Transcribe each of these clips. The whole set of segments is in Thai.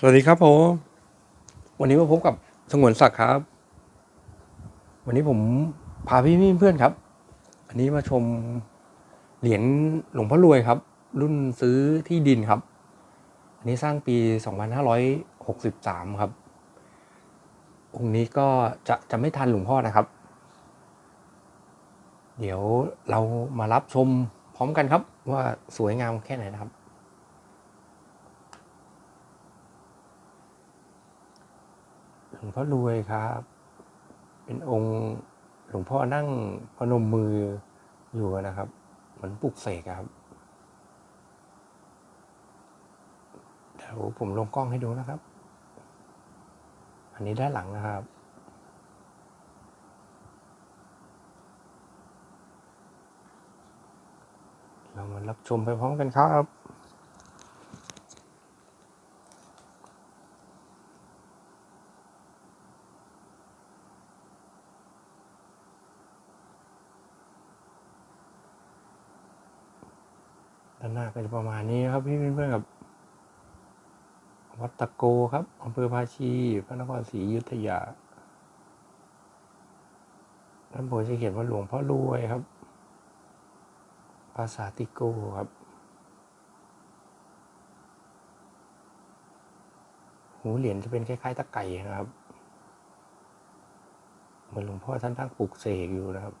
สวัสดีครับผม วันนี้มาพบกับสงวนศักดิ์ครับ วันนี้ผมพาพี่ๆเพื่อนครับ อันนี้มาชมเหรียญหลวงพ่อรวยครับ รุ่นซื้อที่ดินครับ อันนี้สร้างปี 2563 ครับ องค์นี้ก็จะจะไม่ทันหลวงพ่อนะครับ เดี๋ยวเรามารับชมพร้อมกันครับ ว่าสวยงามแค่ไหนนะครับ หลวงพ่อรวยครับ เป็นองค์หลวงพ่อนั่งพนมมืออยู่นะครับ เหมือนปลุกเสกครับเดี๋ยวผมลงกล้องให้ดูนะครับ อันนี้ด้านหลังนะครับเรามารับชมไปพร้อมกันครับ ด้านหน้าก็จะประมาณนี้ครับพี่เพื่อนๆครับ วัดตะโกครับอำเภอภาชี พระนครศรีอยุธยาด้านบนจะเขียนว่าหลวงพ่อรวยครับ ภาษาติโกครับหูเหรียญจะเป็นคล้ายๆตะไก่นะครับ เหมือนหลวงพ่อท่านตั้งปลุกเสกอยู่นะครับ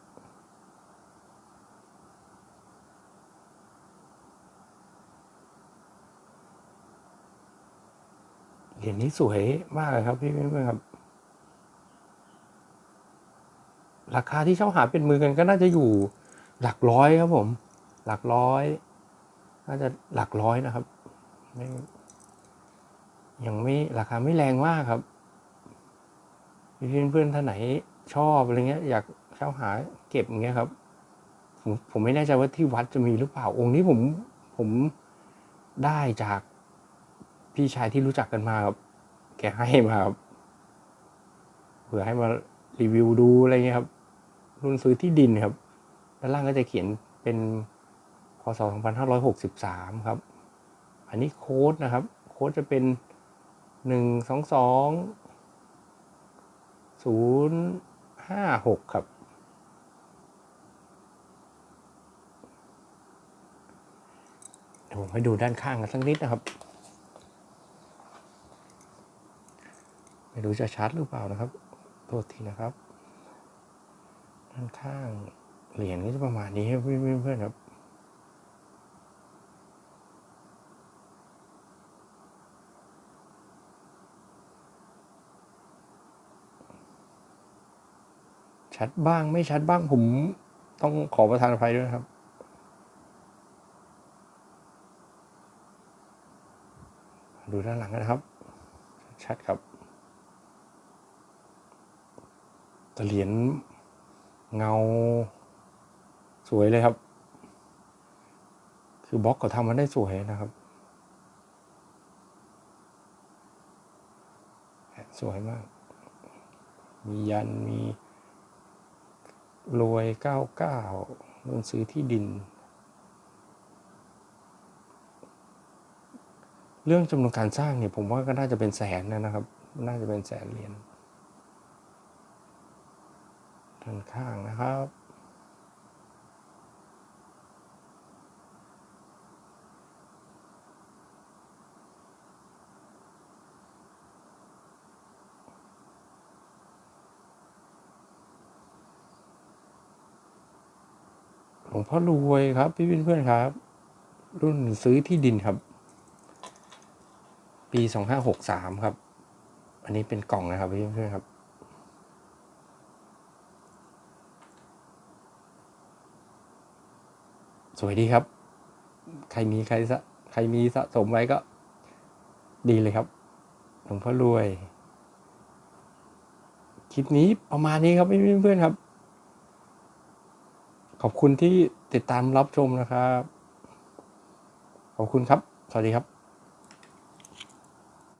เหรียญนี้สวยมากเลยครับพี่เพื่อนๆครับ ราคาที่เช่าหาเป็นมือกันก็น่าจะอยู่หลักร้อยครับผม หลักร้อย น่าจะหลักร้อยนะครับไม่ยังไม่ราคาไม่แรงมากครับพี่เพื่อนๆท่านไหนชอบอะไรเงี้ย อยากเช่าหาเก็บอย่างเงี้ยครับ ผมผมไม่แน่ใจว่าที่วัดจะมีหรือเปล่าองค์นี้ผมผมได้จาก พี่ชายที่รู้จักกันมาครับแกให้มาครับเผื่อให้มารีวิวดูอะไรเงี้ยครับ รุ่นซื้อที่ดินครับ ด้านล่างก็จะเขียนเป็นพศ2563 ครับ อันนี้โค้ดนะครับ โค้ดจะเป็น 122 056 ครับ เดี๋ยวผมให้ดูด้านข้างกันสักนิดนะครับ ไม่รู้จะชัดหรือเปล่านะครับ โทษทีนะครับ ด้านข้างเหรียญก็จะประมาณนี้ครับเพื่อนๆครับชัดบ้างไม่ชัดบ้างผมต้องขอประทานอภัยด้วยนะครับ ดูด้านหลังนะครับ ชัดครับ ตะเหรียญเงาสวยเลยครับ คือบล็อกเขาทำมันได้สวยนะครับ สวยมาก มียันมีรวยเก้าเก้าเงินซื้อที่ดิน เรื่องจำนวนการสร้างเนี่ยผมว่าก็น่าจะเป็นแสนนะครับ น่าจะเป็นแสนเหรียญ ด้านข้างนะครับ หลวงพ่อรวยครับ พี่เพื่อนๆครับ รุ่นซื้อที่ดินครับ ปีสองห้าหกสามครับ อันนี้เป็นกล่องนะครับพี่เพื่อนๆครับ สวยดีครับ ใครมีใครสะใครมีสะสมไว้ก็ ดีเลยครับหลวงพ่อรวย คลิปนี้ประมาณนี้ครับเพื่อนๆครับ ขอบคุณที่ติดตามรับชมนะครับ ขอบคุณครับ สวัสดีครับ